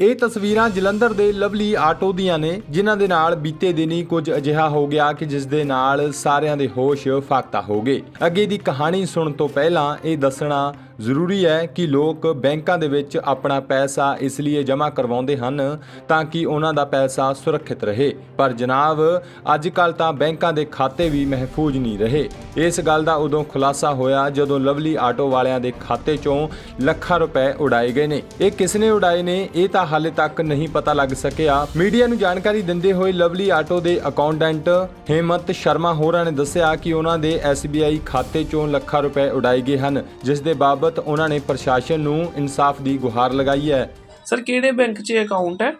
ਇਹ ਤਸਵੀਰਾਂ ਜਲੰਧਰ ਦੇ ਲਵਲੀ ਆਟੋ ਦੀਆਂ ਨੇ, ਜਿਨ੍ਹਾਂ ਦੇ ਨਾਲ ਬੀਤੇ ਦਿਨੀ ਕੁਝ ਅਜਿਹਾ ਹੋ ਗਿਆ ਕਿ ਜਿਸ ਦੇ ਨਾਲ ਸਾਰਿਆਂ ਦੇ ਹੋਸ਼ ਫਾਕਤਾ ਹੋ ਗਏ। ਅੱਗੇ ਦੀ ਕਹਾਣੀ ਸੁਣਨ ਤੋਂ ਪਹਿਲਾਂ ਇਹ ਦੱਸਣਾ ਜ਼ਰੂਰੀ ਹੈ ਕਿ ਲੋਕ ਬੈਂਕਾਂ ਦੇ ਵਿੱਚ ਆਪਣਾ ਪੈਸਾ ਇਸ ਲਈ ਜਮ੍ਹਾਂ ਕਰਵਾਉਂਦੇ ਹਨ ਤਾਂ ਕਿ ਉਹਨਾਂ ਦਾ ਪੈਸਾ ਸੁਰੱਖਿਅਤ ਰਹੇ। ਪਰ ਜਨਾਬ ਅੱਜ ਕੱਲ ਤਾਂ ਬੈਂਕਾਂ ਦੇ ਖਾਤੇ ਵੀ ਮਹਿਫੂਜ਼ ਨਹੀਂ ਰਹੇ। ਇਸ ਗੱਲ ਦਾ ਉਦੋਂ ਖੁਲਾਸਾ ਹੋਇਆ ਜਦੋਂ ਲਵਲੀ ਆਟੋ ਵਾਲਿਆਂ ਦੇ ਖਾਤੇ ਚੋਂ ਲੱਖਾਂ ਰੁਪਏ ਉਡਾਏ ਗਏ ਨੇ। ਇਹ ਕਿਸ ਨੇ ਉਡਾਏ ਨੇ? ਇਹ ਤਾਂ ਹਾਲੇ ਤੱਕ ਨਹੀਂ ਪਤਾ ਲੱਗ ਸਕਿਆ। ਮੀਡੀਆ ਨੂੰ ਜਾਣਕਾਰੀ ਦਿੰਦੇ ਹੋਏ ਲਵਲੀ ਆਟੋ ਦੇ ਅਕਾਊਂਟੈਂਟ ਹੇਮੰਤ ਸ਼ਰਮਾ ਹੋਰਾਂ ਨੇ ਦੱਸਿਆ ਕਿ ਉਹਨਾਂ ਦੇ SBI ਖਾਤੇ ਚੋਂ ਲੱਖਾਂ ਰੁਪਏ ਉਡਾਏ ਗਏ ਹਨ, ਜਿਸ ਦੇ ਬਾਬਤ ਉਹਨਾਂ ਨੇ ਪ੍ਰਸ਼ਾਸਨ ਨੂੰ ਇਨਸਾਫ ਦੀ ਗੁਹਾਰ ਲਗਾਈ ਹੈ। ਸਰ, ਕਿਹੜੇ ਬੈਂਕ 'ਚ ਅਕਾਊਂਟ ਹੈ?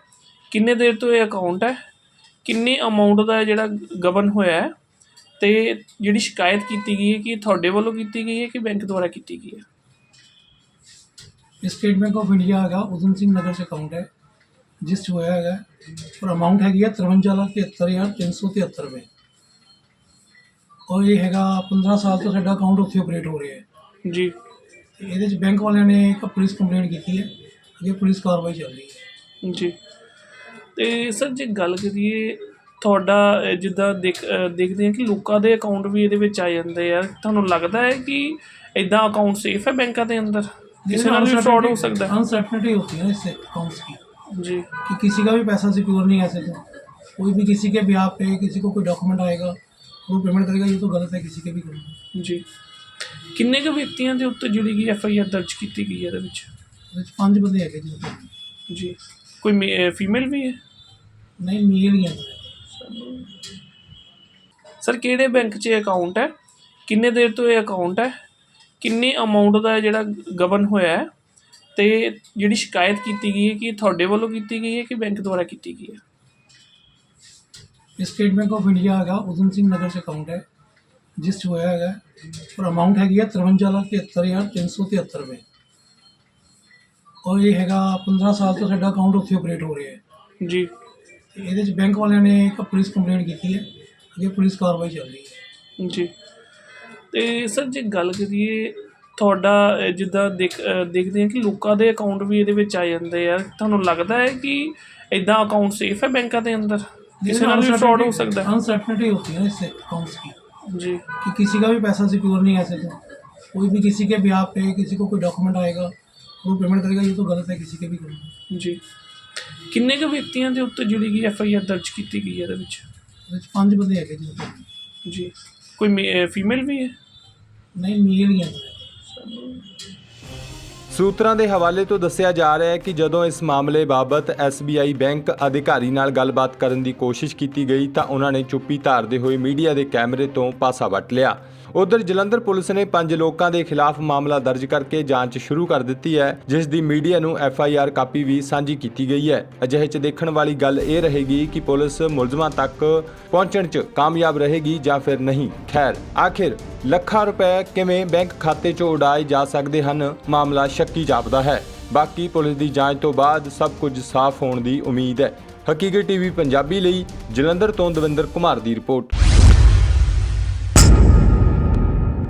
ਕਿੰਨੇ ਦੇਰ ਤੋਂ ਇਹ ਅਕਾਊਂਟ ਹੈ? ਕਿੰਨੇ ਅਮਾਉਂਟ ਦਾ ਜਿਹੜਾ ਗਬਨ ਹੋਇਆ ਹੈ? ਤੇ ਜਿਹੜੀ ਸ਼ਿਕਾਇਤ ਕੀਤੀ ਗਈ ਹੈ, ਕਿ ਤੁਹਾਡੇ ਵੱਲੋਂ ਕੀਤੀ ਗਈ ਹੈ ਕਿ ਬੈਂਕ ਦੁਆਰਾ ਕੀਤੀ ਗਈ ਹੈ? ਸਟੇਟ ਬੈਂਕ ਆਫ ਇੰਡੀਆ ਹੈਗਾ ਉਦਮ ਸਿੰਘ ਨਗਰ 'ਚ ਅਕਾਊਂਟ ਹੈ ਜਿਸ 'ਚ ਹੋਇਆ ਹੈਗਾ ਔਰ ਅਮਾਉਂਟ ਹੈਗੀ ਹੈ 53 ਲੱਖ 73373 ਰੁਪਏ। ਔਰ ਇਹ ਹੈਗਾ 15 ਸਾਲ ਤੋਂ ਸਾਡਾ ਅਕਾਊਂਟ ਉੱਥੇ ਆਪਰੇਟ ਹੋ ਰਿਹਾ ਹੈ। ਜੀ। ਇਹਦੇ 'ਚ ਬੈਂਕ ਵਾਲਿਆਂ ਨੇ ਇੱਕ ਪੁਲਿਸ ਕੰਪਲੇਂਟ ਕੀਤੀ ਹੈ ਅੱਗੇ ਪੁਲਿਸ ਕਾਰਵਾਈ ਚੱਲ ਰਹੀ ਹੈ। ਜੀ। ਤੇ ਸਰ ਜੇ ਗੱਲ ਕਰੀਏ ਤੁਹਾਡਾ ਜਿੱਦਾਂ ਦੇਖਦੇ ਹਾਂ ਕਿ ਲੋਕਾਂ ਦੇ ਅਕਾਊਂਟ ਵੀ ਇਹਦੇ ਵਿੱਚ ਆ ਜਾਂਦੇ ਆ। ਤੁਹਾਨੂੰ ਲੱਗਦਾ ਹੈ ਕਿ ਇਦਾਂ ਅਕਾਊਂਟ ਸੇਫ ਹੈ ਬੈਂਕਾਂ ਦੇ ਅੰਦਰ? ਕਿਸੇ ਨਾਲ ਵੀ ਫਰਾਡ ਹੋ ਸਕਦਾ ਹੈ अनसर्टनिटी होती है ना इससे अकाउंट्स की ਜੀ कि किसी का भी पैसा सिक्योर नहीं है ऐसे तो कोई भी किसी के ब्याह पे किसी को कोई डॉक्यूमेंट आएगा वो पेमेंट करेगा ये तो गलत है किसी के भी करेगा ਜੀ ਕਿੰਨੇ ਕੁ ਵਿਅਕਤੀਆਂ ਦੇ ਉੱਤੇ ਜਿਹੜੀ ਕਿ ਐਫ ਆਈ ਆਰ ਦਰਜ ਕੀਤੀ ਗਈ ਹੈ ਇਹਦੇ ਵਿੱਚ ਉਹਦੇ 'ਚ ਪੰਜ ਬੰਦੇ ਹੈਗੇ ਜੀ ਉਹਦੇ 'ਚ। ਜੀ ਕੋਈ ਫੀਮੇਲ ਵੀ ਹੈ ਨਹੀਂ ਮੇਲ ਹੀ ਹੈ ਸਰ ਕਿਹੜੇ ਬੈਂਕ 'ਚ ਇਹ ਅਕਾਊਂਟ ਹੈ ਕਿੰਨੇ ਦੇਰ ਤੋਂ ਇਹ ਅਕਾਊਂਟ ਹੈ ਕਿੰਨੇ ਅਮਾਉਂਟ ਦਾ ਜਿਹੜਾ ਗਬਨ ਹੋਇਆ ਹੈ ਤੇ ਜਿਹੜੀ ਸ਼ਿਕਾਇਤ ਕੀਤੀ ਗਈ ਹੈ ਕਿ ਤੁਹਾਡੇ ਵੱਲੋਂ ਕੀਤੀ ਗਈ ਹੈ ਕਿ ਬੈਂਕ ਦੁਆਰਾ ਕੀਤੀ ਗਈ ਹੈ? ਸਟੇਟ ਬੈਂਕ ਆਫ ਇੰਡੀਆ ਹੈਗਾ ਉਦਮ ਸਿੰਘ ਨਗਰ 'ਚ ਅਕਾਊਂਟ ਹੈ। ਜਿਸ 'ਚ ਹੋਇਆ ਹੈਗਾ ਔਰ ਅਮਾਉਂਟ ਹੈਗੀ ਹੈ 53 ਲੱਖ 73373 ਰੁਪਏ। ਔਰ ਇਹ ਹੈਗਾ 15 ਸਾਲ ਤੋਂ ਸਾਡਾ ਅਕਾਊਂਟ ਉੱਥੇ ਆਪਰੇਟ ਹੋ ਰਿਹਾ ਹੈ। ਜੀ। ਇਹਦੇ 'ਚ ਬੈਂਕ ਵਾਲਿਆਂ ਨੇ ਇੱਕ ਪੁਲਿਸ ਕੰਪਲੇਂਟ ਕੀਤੀ ਹੈ। ਅੱਗੇ ਪੁਲਿਸ ਕਾਰਵਾਈ ਚੱਲ ਰਹੀ ਹੈ। ਜੀ। ਤੇ ਸਰ ਜੇ ਗੱਲ ਕਰੀਏ ਤੁਹਾਡਾ ਅਹ, ਜਿੱਦਾਂ ਦੇਖ ਅਹ, ਦੇਖਦੇ ਹਾਂ ਕਿ ਲੋਕਾਂ ਦੇ ਅਕਾਊਂਟ ਵੀ ਇਹਦੇ ਵਿੱਚ ਆ ਜਾਂਦੇ ਆ ਤੁਹਾਨੂੰ ਲੱਗਦਾ ਹੈ ਕਿ ਇਦਾਂ ਅਕਾਊਂਟ ਸੇਫ ਹੈ ਬੈਂਕਾਂ ਦੇ ਅੰਦਰ ਕਿਸੇ ਨਾਲ ਵੀ ਫਰਾਡ ਹੋ सकता है अनसर्टनिटी होती है ना इससे अकाउंट्स की जी कि किसी का भी पैसा सिक्योर नहीं है ऐसे तो कोई भी किसी के ब्याह पे किसी को कोई डॉक्यूमेंट आएगा वो पेमेंट करेगा ये तो गलत है किसी के भी करेगा ਜੀ ਕਿੰਨੇ ਕੁ ਵਿਅਕਤੀਆਂ ਦੇ ਉੱਤੇ ਜਿਹੜੀ ਕਿ ਐਫ ਆਈ ਆਰ ਦਰਜ ਕੀਤੀ ਗਈ ਹੈ ਇਹਦੇ ਵਿੱਚ ਉਹਦੇ 'ਚ ਪੰਜ ਬੰਦੇ ਹੈਗੇ ਜੀ ਉਹਦੇ 'ਚ। ਜੀ ਕੋਈ ਫੀਮੇਲ ਵੀ ਹੈ? ਨਹੀਂ ਮੇਲ ਹੀ ਹੈ ਸੂਤਰਾਂ ਦੇ ਹਵਾਲੇ ਤੋਂ ਦੱਸਿਆ ਜਾ ਰਿਹਾ ਹੈ ਕਿ ਜਦੋਂ ਇਸ ਮਾਮਲੇ ਬਾਬਤ SBI ਬੈਂਕ ਅਧਿਕਾਰੀ ਨਾਲ ਗੱਲਬਾਤ ਕਰਨ ਦੀ ਕੋਸ਼ਿਸ਼ ਕੀਤੀ ਗਈ ਤਾਂ ਉਹਨਾਂ ਨੇ ਚੁੱਪੀ ਧਾਰਦੇ ਹੋਏ ਮੀਡੀਆ ਦੇ ਕੈਮਰੇ ਤੋਂ ਪਾਸਾ ਵੱਟ ਲਿਆ। ਉਧਰ ਜਲੰਧਰ ਪੁਲਿਸ ਨੇ ਪੰਜ ਲੋਕਾਂ ਦੇ ਖਿਲਾਫ ਮਾਮਲਾ ਦਰਜ ਕਰਕੇ ਜਾਂਚ ਸ਼ੁਰੂ ਕਰ ਦਿੱਤੀ ਹੈ, ਜਿਸ ਦੀ ਮੀਡੀਆ ਨੂੰ ਐਫ ਆਈ ਆਰ ਕਾਪੀ ਵੀ ਸਾਂਝੀ ਕੀਤੀ ਗਈ ਹੈ। ਅਜਿਹੇ 'ਚ ਦੇਖਣ ਵਾਲੀ ਗੱਲ ਇਹ ਰਹੇਗੀ ਕਿ ਪੁਲਿਸ ਮੁਲਜ਼ਮਾਂ ਤੱਕ ਪਹੁੰਚਣ 'ਚ ਕਾਮਯਾਬ ਰਹੇਗੀ ਜਾਂ ਫਿਰ ਨਹੀਂ। ਖੈਰ, ਆਖਿਰ ਲੱਖਾਂ ਰੁਪਏ ਕਿਵੇਂ ਬੈਂਕ ਖਾਤੇ 'ਚੋਂ ਉਡਾਏ ਜਾ ਸਕਦੇ ਹਨ, ਮਾਮਲਾ ਸ਼ੱਕੀ ਜਾਪਦਾ ਹੈ। ਬਾਕੀ ਪੁਲਿਸ ਦੀ ਜਾਂਚ ਤੋਂ ਬਾਅਦ ਸਭ ਕੁਝ ਸਾਫ਼ ਹੋਣ ਦੀ ਉਮੀਦ ਹੈ। ਹਕੀਕਤ ਟੀਵੀ ਪੰਜਾਬੀ ਲਈ ਜਲੰਧਰ ਤੋਂ ਦਵਿੰਦਰ ਕੁਮਾਰ ਦੀ ਰਿਪੋਰਟ।